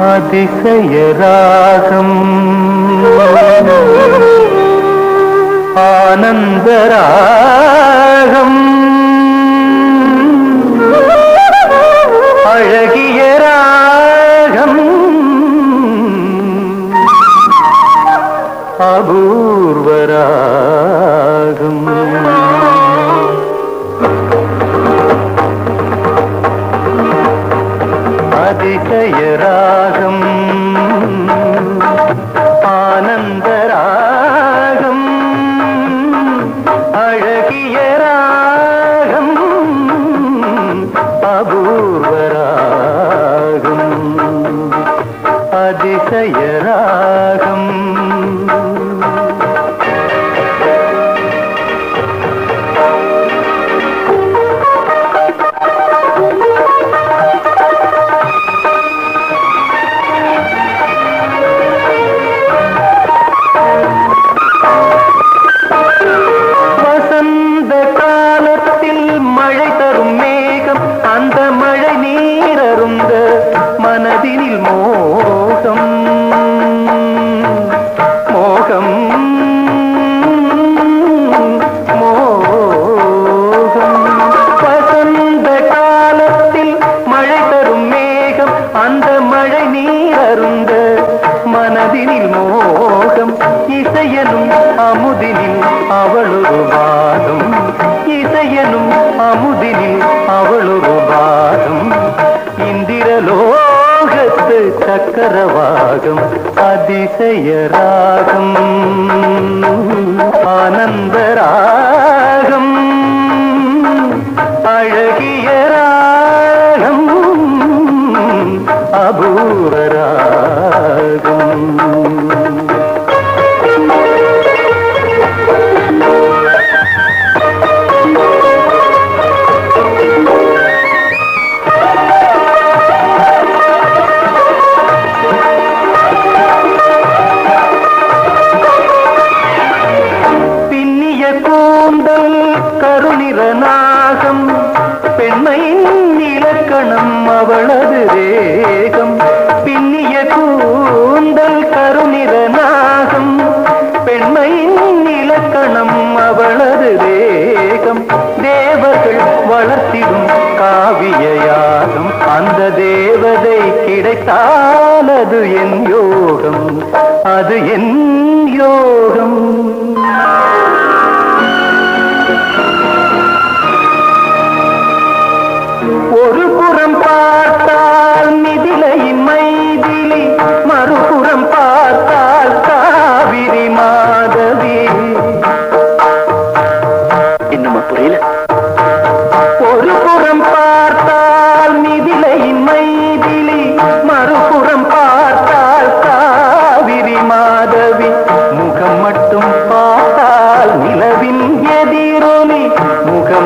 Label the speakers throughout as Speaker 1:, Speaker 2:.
Speaker 1: அதிசயராகம் ஆனந்தராகம். அழகிய ராகம் அபூர்வராகம். அதிசயராகம் ஆனந்தராகம் அழகிய ராகம் அபூர்வராகம் அதிசயராகம் മോഹം ഇസയനും അമുദിനിൽ അവളൊരു വാദം ഇസയനും അമുദിനിൽ അവളൊരു വാദം ഇന്ദിരലോകത്ത് ചക്രവാകം അതിശയരാഗം. ആനന്ദരാഗം. അഴകിയ രാഗം. അപൂർവരാഗം. கருநிற நாகம் பெண்மையின் இலக்கணம் அவளது வேகம் பின்னிய கூந்தல் கருநிற நாகம் பெண்மையின் இலக்கணம் அவளது வேகம் தேவர்கள் வளர்த்திடும் காவியயாகும். அந்த தேவதை கிடைத்தால் அது என் யோகம். அது என் யோகம்.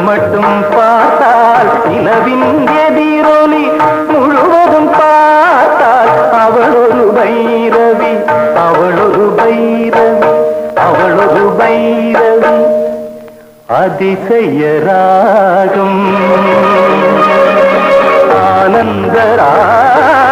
Speaker 1: மட்டும் பார்த்தால் நிலவின் எதிரொலி முழுவதும் பார்த்தால் அவளொரு பைரவி அவளொரு பைரவி அவளொரு பைரவி. அதிசயராகம் ஆனந்தராகம்